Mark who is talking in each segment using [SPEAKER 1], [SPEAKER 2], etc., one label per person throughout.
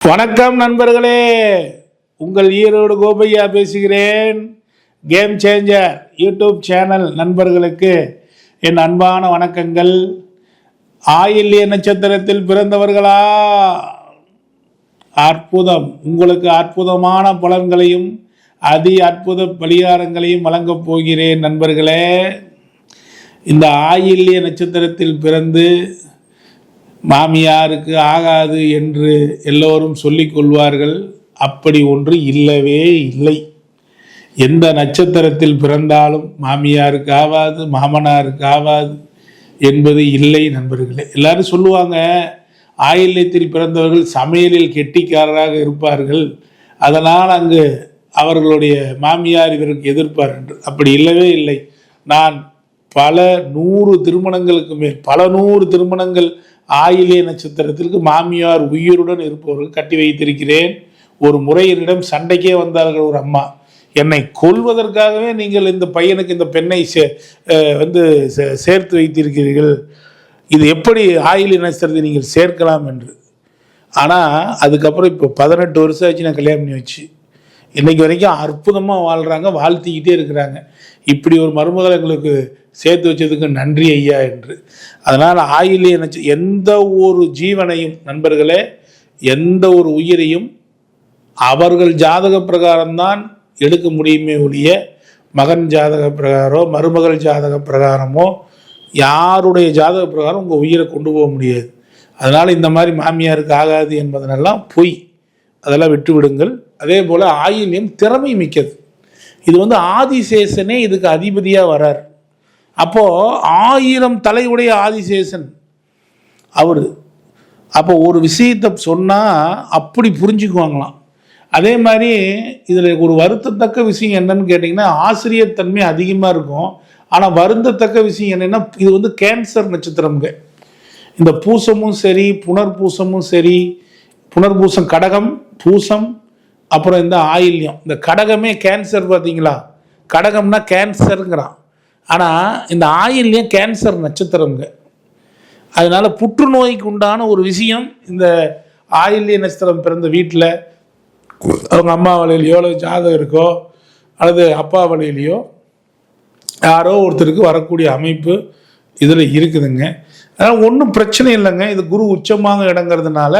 [SPEAKER 1] வணக்கம் நண்பர்களே. உங்கள் ஈரோடு கோபையா பேசுகிறேன். கேம் சேஞ்சர் யூடியூப் சேனல் நண்பர்களுக்கு என் அன்பான வணக்கங்கள். ஆயில்ய நட்சத்திரத்தில் பிறந்தவர்களா? அற்புதம். உங்களுக்கு அற்புதமான பலன்களையும் அதி அற்புத பலிகாரங்களையும் வழங்கப் போகிறேன் நண்பர்களே. இந்த ஆயில்ய நட்சத்திரத்தில் பிறந்து மாமியாருக்கு ஆகாது என்று எல்லோரும் சொல்லிக்கொள்வார்கள் அப்படி ஒன்று இல்லவே இல்லை. எந்த நட்சத்திரத்தில் பிறந்தாலும் மாமியாருக்கு ஆகாது மாமனாருக்கு ஆகாது என்பது இல்லை நண்பர்களே. எல்லாரும் சொல்லுவாங்க ஆயில்யத்தில் பிறந்தவர்கள் சமையலில் கெட்டிக்காரராக இருப்பார்கள். அதனால் அங்கு அவர்களுடைய மாமியார் இவருக்கு எதிர்ப்பார் என்று. அப்படி இல்லவே இல்லை. நான் பல நூறு திருமணங்களுக்கு மேல் பல நூறு திருமணங்கள் ஆயிலே நட்சத்திரத்திற்கு மாமியார் உயிருடன் இருப்பவர்கள் கட்டி வைத்திருக்கிறேன். ஒரு முறை என்னிடம் சண்டைக்கே வந்தார்கள் ஒரு அம்மா. என்னை கொல்வதற்காகவே நீங்கள் இந்த பையனுக்கு இந்த பெண்ணை சே வந்து சே- சேர்த்து வைத்திருக்கிறீர்கள். இது எப்படி ஆயில் நட்சத்திரத்தை நீங்கள் சேர்க்கலாம் என்று. ஆனால் அதுக்கப்புறம் இப்போ பதினெட்டு வருஷம் ஆச்சு நான் கல்யாணம் பண்ணி வச்சு. இன்னைக்கு வரைக்கும் அற்புதமாக வாழ்கிறாங்க வாழ்த்திக்கிட்டே இருக்கிறாங்க. இப்படி ஒரு மருமகளை எங்களுக்கு சேர்த்து வச்சதுக்கு நன்றி ஐயா என்று. அதனால் ஆயிலே நட்ச எந்த ஒரு ஜீவனையும் நண்பர்களே எந்த ஒரு உயிரையும் அவர்கள் ஜாதக பிரகாரம்தான் எடுக்க முடியுமே ஒழிய மகன் ஜாதக பிரகாரமோ மருமகள் ஜாதக பிரகாரமோ யாருடைய ஜாதக பிரகாரம் உங்கள் உயிரை கொண்டு போக முடியாது. அதனால் இந்த மாதிரி மாமியாருக்கு ஆகாது என்பதனெல்லாம் பொய். அதெல்லாம் விட்டு விடுங்கள் அதே போல் ஆயில்யம் திறமை மிக்கது. இது வந்து ஆதிசேஷனே இதுக்கு அதிபதியாக வரார். அப்போது ஆயிரம் தலையுடைய ஆதிசேஷன் அவர். அப்போ ஒரு விஷயத்தை சொன்னால் அப்படி புரிஞ்சுக்குவாங்களாம். அதே மாதிரி இதில் ஒரு வருத்தத்தக்க விஷயம் என்னன்னு கேட்டிங்கன்னா ஆசிரியர் தன்மை அதிகமாக இருக்கும். ஆனால் வருந்தத்தக்க விஷயம் என்னென்னா இது வந்து கேன்சர் நட்சத்திரம்ங்க. இந்த பூசமும் சரி புனர்பூசமும் சரி புனர்பூசம் கடகம் பூசம் அப்புறம் இந்த ஆயில்யம். இந்த கடகமே கேன்சர் பார்த்தீங்களா? கடகம்னா கேன்சருங்கிறான் ஆனால் இந்த ஆயில்யம் கேன்சர் நட்சத்திரம்ங்க. அதனால் புற்றுநோய்க்கு உண்டான ஒரு விஷயம் இந்த ஆயில்ய நட்சத்திரம் பிறந்த வீட்டில் அவங்க அம்மா வழியிலையோ அல்லது ஜாதகம் இருக்கோ அல்லது அப்பா வழியிலையோ யாரோ ஒருத்தருக்கு வரக்கூடிய அமைப்பு இதில் இருக்குதுங்க. அதனால் ஒன்றும் பிரச்சனை இல்லைங்க. இது குரு உச்சமாக இடங்கிறதுனால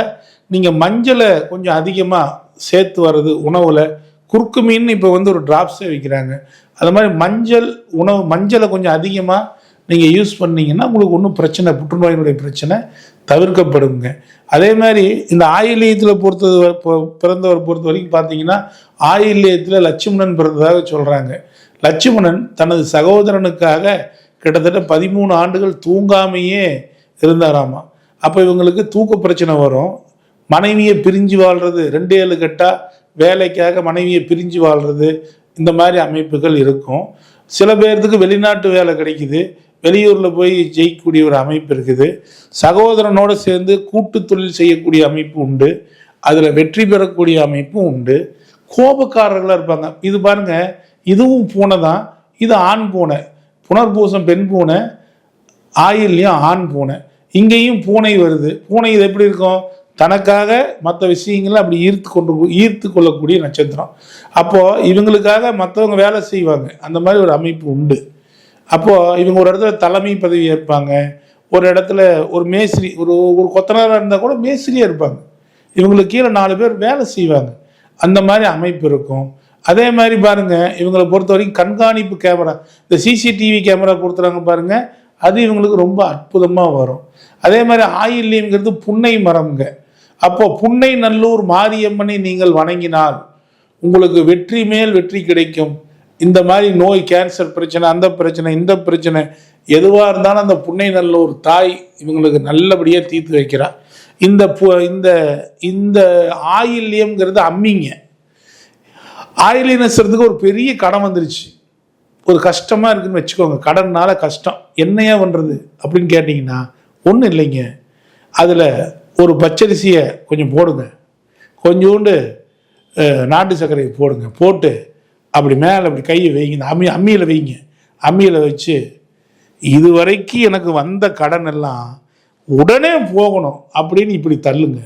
[SPEAKER 1] நீங்கள் மஞ்சளை கொஞ்சம் அதிகமாக சேர்த்து வர்றது உணவில். குறுக்கு மீன் இப்போ வந்து ஒரு ட்ராப்ஸே விற்கிறாங்க அது மாதிரி மஞ்சள் உணவு மஞ்சளை கொஞ்சம் அதிகமாக நீங்கள் யூஸ் பண்ணீங்கன்னா உங்களுக்கு ஒன்றும் பிரச்சனை புற்றுநோயினுடைய பிரச்சனை தவிர்க்கப்படுங்க. அதே மாதிரி இந்த ஆயில்யத்தில் பொறுத்தது பிறந்தவர் பொறுத்த வரைக்கும் பார்த்தீங்கன்னா ஆயில்யத்தில் லட்சுமணன் பிறந்ததாக சொல்கிறாங்க லட்சுமணன் தனது சகோதரனுக்காக கிட்டத்தட்ட பதிமூணு ஆண்டுகள் தூங்காமையே இருந்தாராமா. அப்போ இவங்களுக்கு தூக்க பிரச்சனை வரும். மனைவியை பிரிஞ்சு வாழ்றது ரெண்டு ஏழு கட்டா வேலைக்காக மனைவியை பிரிஞ்சு வாழ்றது இந்த மாதிரி அமைப்புகள் இருக்கும். சில பேர்த்துக்கு வெளிநாட்டு வேலை கிடைக்குது. வெளியூரில் போய் ஜெயிக்கக்கூடிய ஒரு அமைப்பு இருக்குது. சகோதரனோடு சேர்ந்து கூட்டு தொழில் செய்யக்கூடிய அமைப்பு உண்டு. அதில் வெற்றி பெறக்கூடிய அமைப்பும் உண்டு. கோபக்காரர்களாக இருப்பாங்க. இது பாருங்க இதுவும் பூனை தான். இது ஆண் பூனை. புனர்பூசம் பெண் பூனை ஆயில்லையும் ஆண் பூனை. இங்கேயும் பூனை வருது. பூனை இது எப்படி இருக்கும்? தனக்காக மற்ற விஷயங்களை அப்படி ஈர்த்து கொண்டு ஈர்த்து கொள்ளக்கூடிய நட்சத்திரம். அப்போது இவங்களுக்காக மற்றவங்க வேலை செய்வாங்க. அந்த மாதிரி ஒரு அமைப்பு உண்டு. அப்போது இவங்க ஒரு இடத்துல தலைமை பதவி ஏற்பாங்க. ஒரு இடத்துல ஒரு மேஸ்திரி ஒரு ஒரு கொத்தனாராக இருந்தால் கூட மேஸ்திரியாக இருப்பாங்க. இவங்களுக்கு கீழே நாலு பேர் வேலை செய்வாங்க. அந்த மாதிரி அமைப்பு இருக்கும். அதே மாதிரி பாருங்கள் இவங்களை பொறுத்த வரைக்கும் கண்காணிப்பு கேமரா இந்த சிசிடிவி கேமரா கொடுத்துறாங்க பாருங்கள் அது இவங்களுக்கு ரொம்ப அற்புதமாக வரும். அதே மாதிரி ஆயில்யம்ங்கிறது புன்னை மரம்ங்க. அப்போ புன்னை நல்லூர் மாரியம்மனை நீங்கள் வணங்கினால் உங்களுக்கு வெற்றி மேல் வெற்றி கிடைக்கும். இந்த மாதிரி நோய் கேன்சர் பிரச்சனை அந்த பிரச்சனை இந்த பிரச்சனை எதுவாக இருந்தாலும் அந்த புன்னை நல்லூர் தாய் இவங்களுக்கு நல்லபடியாக தீர்த்து வைக்கிறார் இந்த பு- இந்த இந்த ஆயில்யம்ங்கிறது அம்மிங்க. ஆயிலினஸ்றதுக்கு ஒரு பெரிய கடன் வந்துருச்சு. ஒரு கஷ்டமாக இருக்குன்னு வச்சுக்கோங்க. கடன்னால கஷ்டம். என்னையா பண்ணுறது அப்படின்னு கேட்டிங்கன்னா ஒன்றும் இல்லைங்க. அதில் ஒரு பச்சரிசியை கொஞ்சம் போடுங்க. கொஞ்சோண்டு நாட்டு சர்க்கரையை போடுங்க. போட்டு அப்படி மேலே அப்படி கையை வைங்க. அம்மி அம்மியில் வைங்க. அம்மியில் வச்சு இதுவரைக்கும் எனக்கு வந்த கடன் எல்லாம் உடனே போகணும் அப்படின்னு இப்படி தள்ளுங்க.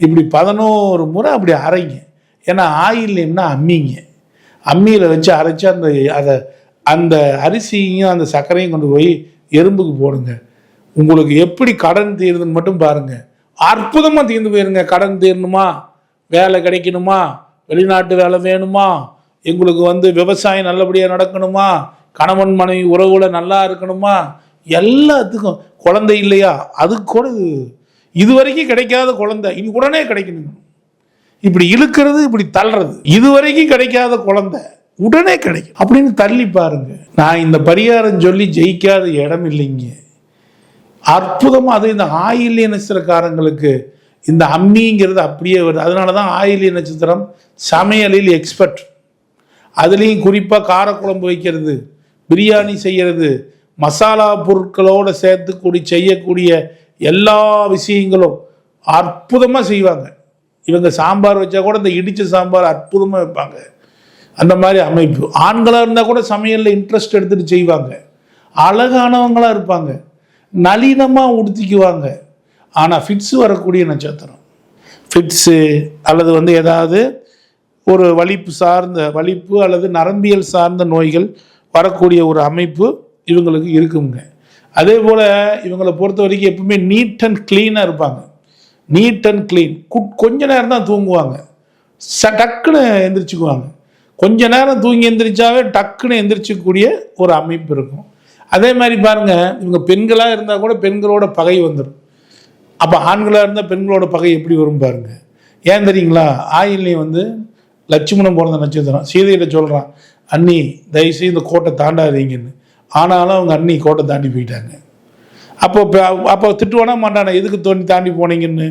[SPEAKER 1] இப்படி பதினோரு முறை அப்படி அரைங்க. ஏன்னா ஆயில்யம்னா அம்மிங்க. அம்மியில் வச்சு அரைச்சி அந்த அதை அந்த அரிசியும் அந்த சர்க்கரையும் கொண்டு போய் எறும்புக்கு போடுங்க. உங்களுக்கு எப்படி கடன் தீருதுன்னு மட்டும் பாருங்கள் அற்புதமாக தீர்ந்து போயிருங்க. கடன் தீரணுமா? வேலை கிடைக்கணுமா? வெளிநாட்டு வேலை வேணுமா? எங்களுக்கு வந்து விவசாயம் நல்லபடியாக நடக்கணுமா? கணவன் மனைவி உறவுல நல்லா இருக்கணுமா? எல்லாத்துக்கும். குழந்தை இல்லையா? அதுக்கு கூட இது- வரைக்கும் கிடைக்காத குழந்தை. இனி உடனே கிடைக்கணும். இப்படி இழுக்கிறது இப்படி தள்ளுறது. இது வரைக்கும் கிடைக்காத குழந்தை உடனே கிடைக்கும். அப்படின்னு தள்ளி பாருங்க. நான் இந்த பரிகாரம் சொல்லி ஜெயிக்காத இடம் இல்லைங்க. அற்புதமாக அது இந்த ஆயில்ய நட்சத்திரக்காரங்களுக்கு இந்த அம்மிங்கிறது அப்படியே வருது. அதனால தான் ஆயில்ய நட்சத்திரம் சமையலில் எக்ஸ்பர்ட் அதுலேயும் குறிப்பாக காரக்குழம்பு வைக்கிறது பிரியாணி செய்கிறது மசாலா பொருட்களோடு சேர்த்து கூடி செய்யக்கூடிய எல்லா விஷயங்களும் அற்புதமாக செய்வாங்க. இவங்க சாம்பார் வச்சா கூட இந்த இடித்த சாம்பார் அற்புதமாக வைப்பாங்க. அந்த மாதிரி அமைப்பு. ஆண்களாக இருந்தால் கூட சமையலில் இன்ட்ரெஸ்ட் எடுத்துகிட்டு செய்வாங்க. அழகானவங்களாக இருப்பாங்க. நளினமாக உடுத்திக்குவாங்க. ஆனால் ஃபிட்ஸு வரக்கூடிய நட்சத்திரம். ஃபிட்ஸு அல்லது வந்து ஏதாவது ஒரு வலிப்பு சார்ந்த வலிப்பு அல்லது நரம்பியல் சார்ந்த நோய்கள் வரக்கூடிய ஒரு அமைப்பு இவங்களுக்கு இருக்குங்க. அதே போல் இவங்களை பொறுத்த வரைக்கும் எப்பவுமே நீட் அண்ட் க்ளீனாக இருப்பாங்க. நீட் அண்ட் க்ளீன் கொஞ்ச நேரம் தான் தூங்குவாங்க. ச டக்குன்னு எந்திரிச்சுக்குவாங்க. கொஞ்ச நேரம் தூங்கி எந்திரிச்சாவே டக்குன்னு எந்திரிச்சிக்கக்கூடிய ஒரு அமைப்பு இருக்கும். அதே மாதிரி பாருங்க இவங்க பெண்களாக இருந்தால் கூட பெண்களோட பகை வந்துடும் அப்போ ஆண்களாக இருந்தால் பெண்களோட பகை எப்படி வரும் பாருங்க. ஏன் தெரியுங்களா? ஆயிலையும் வந்து லட்சுமணம் பிறந்த நட்சத்திரம். சீதையில சொல்கிறான் அண்ணி தயவுசெய்து இந்த கோட்டை தாண்டாதீங்கன்னு. ஆனாலும் அவங்க அண்ணி கோட்டை தாண்டி போயிட்டாங்க. அப்போ அப்போ திட்டுவானா மாட்டானே? எதுக்கு தோண்டி தாண்டி போனீங்கன்னு?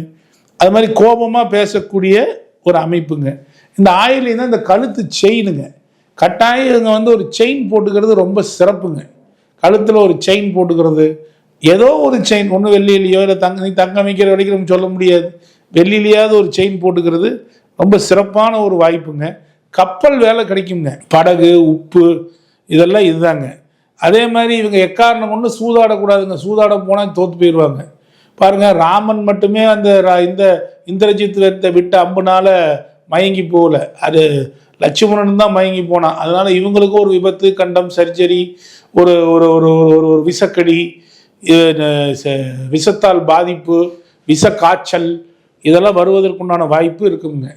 [SPEAKER 1] அது மாதிரி கோபமாக பேசக்கூடிய ஒரு அமைப்புங்க. இந்த ஆயிலையும் தான் இந்த கழுத்து செயினுங்க கட்டாயம் இவங்க வந்து ஒரு செயின் போட்டுக்கிறது ரொம்ப சிறப்புங்க. கழுத்தில் ஒரு செயின் போட்டுக்கிறது. ஏதோ ஒரு செயின் ஒன்று வெள்ளியிலையோ இல்லை தங்க நீ தங்கம் வைக்கிற வரைக்கும் நம்ம சொல்ல முடியாது. வெள்ளியிலையாவது ஒரு செயின் போட்டுக்கிறது ரொம்ப சிறப்பான ஒரு வாய்ப்புங்க. கப்பல் வேலை கிடைக்குங்க. படகு உப்பு இதெல்லாம் இதுதாங்க. அதே மாதிரி இவங்க எக்காரணம் கொண்டு சூதாடக்கூடாதுங்க. சூதாட போனால் தோற்று போயிடுவாங்க. பாருங்கள் ராமன் மட்டுமே அந்த இந்த இந்திரஜித் விட்ட அம்புனால மயங்கி போகல. அது லட்சுமணன் தான் மயங்கி போனான். அதனால இவங்களுக்கும் ஒரு விபத்து கண்டம் சர்ஜரி ஒரு ஒரு ஒரு ஒரு ஒரு ஒரு விஷக்கடி ச- விஷத்தால் பாதிப்பு விஷ காய்ச்சல் இதெல்லாம் வருவதற்குண்டான வாய்ப்பு இருக்குங்க.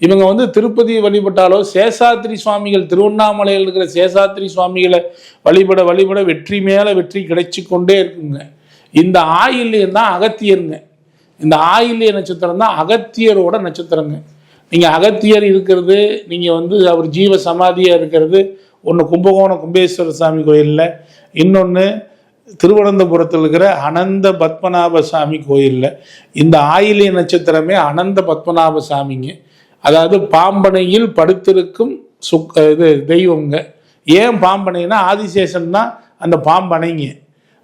[SPEAKER 1] இவங்க வந்து திருப்பதி வழிபட்டாலோ சேஷாத்திரி சுவாமிகள் திருவண்ணாமலையில் இருக்கிற சேஷாத்திரி சுவாமிகளை வழிபட வழிபட வெற்றி மேலே வெற்றி கிடைச்சி கொண்டே இருக்குங்க. இந்த ஆயில்யம் தான் அகத்தியருங்க. இந்த ஆயில்ய நட்சத்திரம் தான் அகத்தியரோட நட்சத்திரங்க. நீங்கள் அகத்தியர் இருக்கிறது நீங்கள் வந்து அவர் ஜீவ சமாதியாக இருக்கிறது ஒன்று கும்பகோணம் கும்பேஸ்வர சாமி கோயிலில் இன்னொன்று திருவனந்தபுரத்தில் இருக்கிற அனந்த பத்மநாப சாமி கோயிலில். இந்த ஆயிலி நட்சத்திரமே அனந்த பத்மநாப சாமிங்க. அதாவது பாம்பனையில் படுத்திருக்கும் சுக் இது தெய்வங்க. ஏன் பாம்பனைனா ஆதிசேஷன் தான் அந்த பாம்பனைங்க.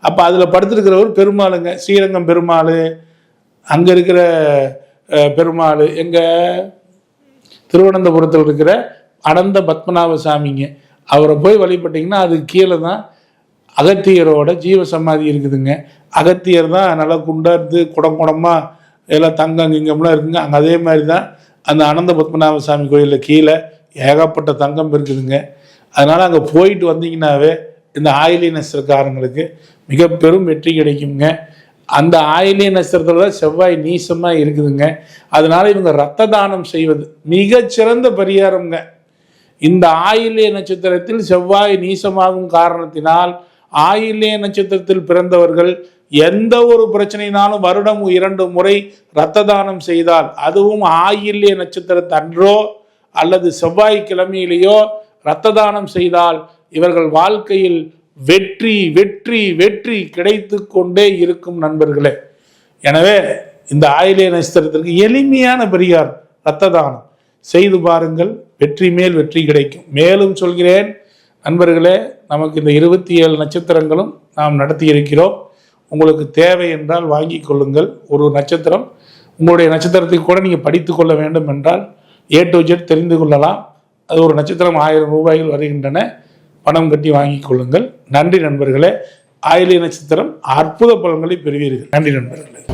[SPEAKER 1] அப்போ அதில் படுத்திருக்கிறவர் பெருமாளுங்க. ஸ்ரீரங்கம் பெருமாள் அங்கே இருக்கிற பெருமாள் எங்கள் திருவனந்தபுரத்தில் இருக்கிற அனந்த பத்மநாப சாமிங்க. அவரை போய் வழிபட்டிங்கன்னா அதுக்கு கீழே தான் அகத்தியரோட ஜீவ சமாதி இருக்குதுங்க. அகத்தியர் தான் நல்லா குண்டார்ந்து குடம் குடமாக எல்லாம் தங்கம் கிங்கம்லாம் இருக்குங்க. அங்கே அதே மாதிரி தான் அந்த அனந்த பத்மநாப சாமி கோயிலில் கீழே ஏகப்பட்ட தங்கம் இருக்குதுங்க. அதனால் அங்கே போயிட்டு வந்தீங்கன்னாவே இந்த ஆயிலி நட்சத்திரக்காரங்களுக்கு மிக பெரும் வெற்றி கிடைக்குங்க. அந்த ஆயிலி நட்சத்திரத்தில் தான் செவ்வாய் நீசமாக இருக்குதுங்க. அதனால் இவங்க ரத்த தானம் செய்வது மிகச்சிறந்த பரிகாரம்ங்க. இந்த ஆயில்ய நட்சத்திரத்தில் செவ்வாய் நீசமாகும் காரணத்தினால் ஆயில்ய நட்சத்திரத்தில் பிறந்தவர்கள் எந்த ஒரு பிரச்சனையினாலும் வருடம் இரண்டு முறை இரத்த தானம் செய்தால் அதுவும் ஆயில்ய நட்சத்திரத்தன்றோ அல்லது செவ்வாய்க்கிழமையிலேயோ இரத்த தானம் செய்தால் இவர்கள் வாழ்க்கையில் வெற்றி வெற்றி வெற்றி கிடைத்து கொண்டே இருக்கும் நண்பர்களே. எனவே இந்த ஆயிலிய நட்சத்திரத்திற்கு எளிமையான பெரியார் இரத்த தானம் செய்து பாருங்கள். வெற்றி மேல் வெற்றி கிடைக்கும். மேலும் சொல்கிறேன் நண்பர்களே நமக்கு இந்த இருபத்தி ஏழு நட்சத்திரங்களும் நாம் நடத்தி இருக்கிறோம் உங்களுக்கு தேவை என்றால் வாங்கி கொள்ளுங்கள். ஒரு நட்சத்திரம் உங்களுடைய நட்சத்திரத்தை கூட நீங்கள் படித்து கொள்ள வேண்டும் என்றால் ஏ டு ஜெட் தெரிந்து கொள்ளலாம். அது ஒரு நட்சத்திரம் ஆயிரம் ரூபாய்கள் வருகின்றன. பணம் கட்டி வாங்கிக் கொள்ளுங்கள். நன்றி நண்பர்களே. ஆயிலிய நட்சத்திரம் அற்புத பலன்களை பெறுவீர்கள். நன்றி நண்பர்களே.